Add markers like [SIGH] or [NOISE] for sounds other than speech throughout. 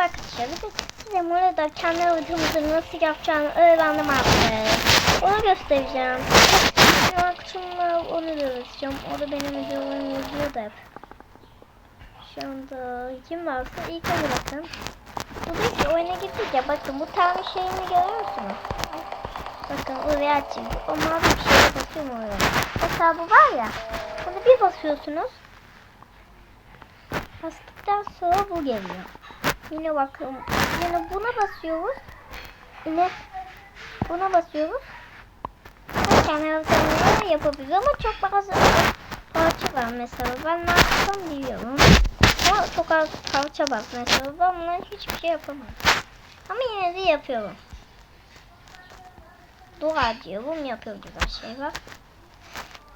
Arkadaşlar. Size burada kendi haritamızı nasıl yapacağını öğrendim artık. Onu göstereceğim. Kısımda onu da göstereceğim. O da benim videolarım yazıyor da hep. Şu anda kim varsa ilk onu bakın. Bu da işte oyuna gittik ya. Bakın bu tane şeyini görüyor musunuz? Bakın oraya açayım. O mavi bir şeye basıyorum oraya. Mesela bu var ya. Bunu bir basıyorsunuz. Bastıktan sonra bu geliyor. Yine bakın. Yine buna basıyoruz. Yine buna basıyoruz. Kendi haritamızı yapabiliriz ama çok bazı parça var mesela. Ben ne yapsam biliyorum. Ama çok az parça var mesela. Ben bundan hiçbir şey yapamam. Ama yine de yapıyorum. Dua diyorum. Yapıyorum güzel şey var.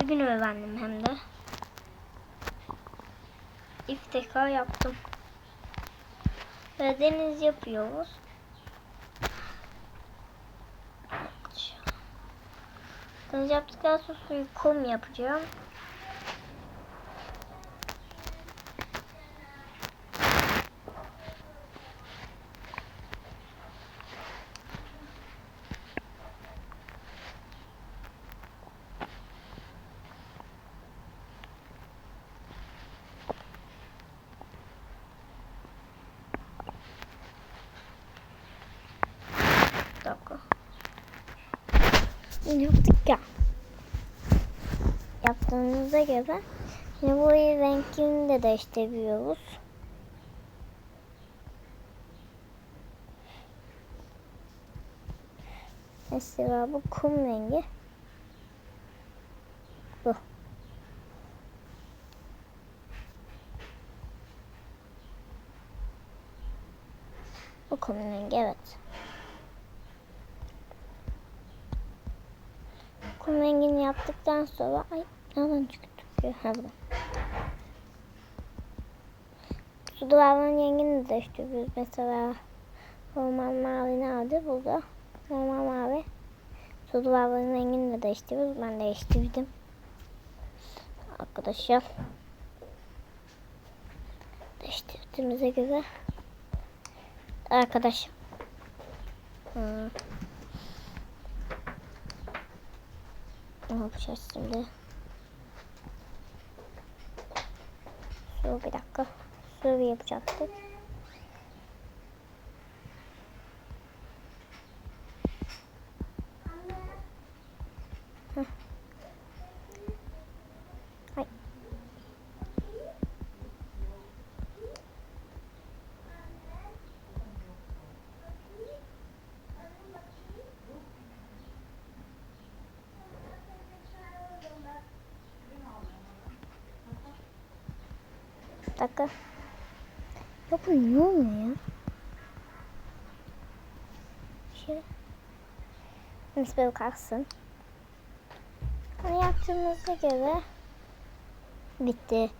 Bugün öğrendim hem de. İftikar yaptım. Ve deniz yapıyoruz. Deniz yaptıktan sonra suyu kum yapacağım. Bir dakika. Yaptık ya. Yaptığımıza göre şimdi bu renkini de değiştirebiliyoruz. Mesela bu kum rengi. Bu. Bu kum rengi evet. Kum yaptıktan sonra ay nereden çıktı? Ha burada. Su duvarının rengini de değiştiriyoruz. Mesela normal mavi nerede? Burada. Normal mavi. Su duvarının rengini de değiştiriyoruz. Ben değiştirdim. Arkadaşlar. Değiştirdiğimize göre arkadaşım. Hmm. Ne yapacağız şimdi? Su bir dakika. Su yapacaktık. Dakika. Ya bu niye olmuyor ya? Neyse böyle kalksın. Bunu yaptığımıza göre bitti.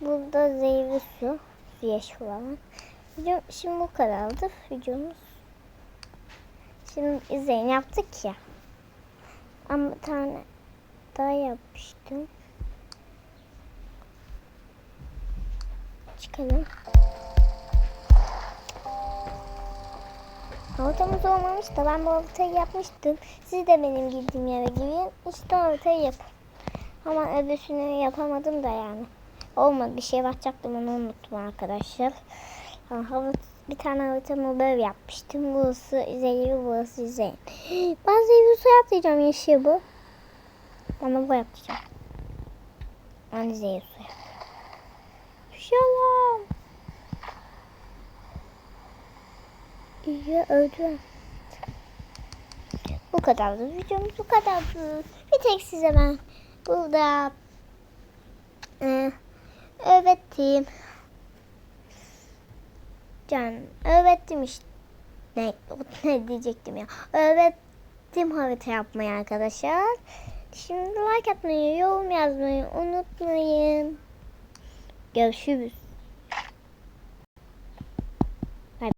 Burada zeyve su. Yeşil olan. Şimdi bu kadardı videomuz. Şimdi izleyin yaptık ya. Ama bir tane daha yapmıştım. Çıkalım. Ortamız olmamış da ben bu ortayı yapmıştım. Siz de benim girdiğim yere girin. İşte ortayı yapın. Ama öbürsünü yapamadım da yani. Olmadı bir şey bakacaktım onu unuttum arkadaşlar. Hava, bir tane haritamı böyle yapmıştım. Burası Zeyri, burası Zeyn. [GASPS] Ben Zeyri su yapacağım yeşil bu. Ama bu yapacağım. Ben Zeyri su yapacağım. Şalam. İyi öldü. Bu kadardı. Videomuz bu kadardı. Bir tek size ben burada e, öğrettim. Can öğrettim işte. Ne, ne diyecektim ya. Öğrettim harita yapmayı arkadaşlar. Şimdi like atmayı, yorum yazmayı unutmayın. Görüşürüz.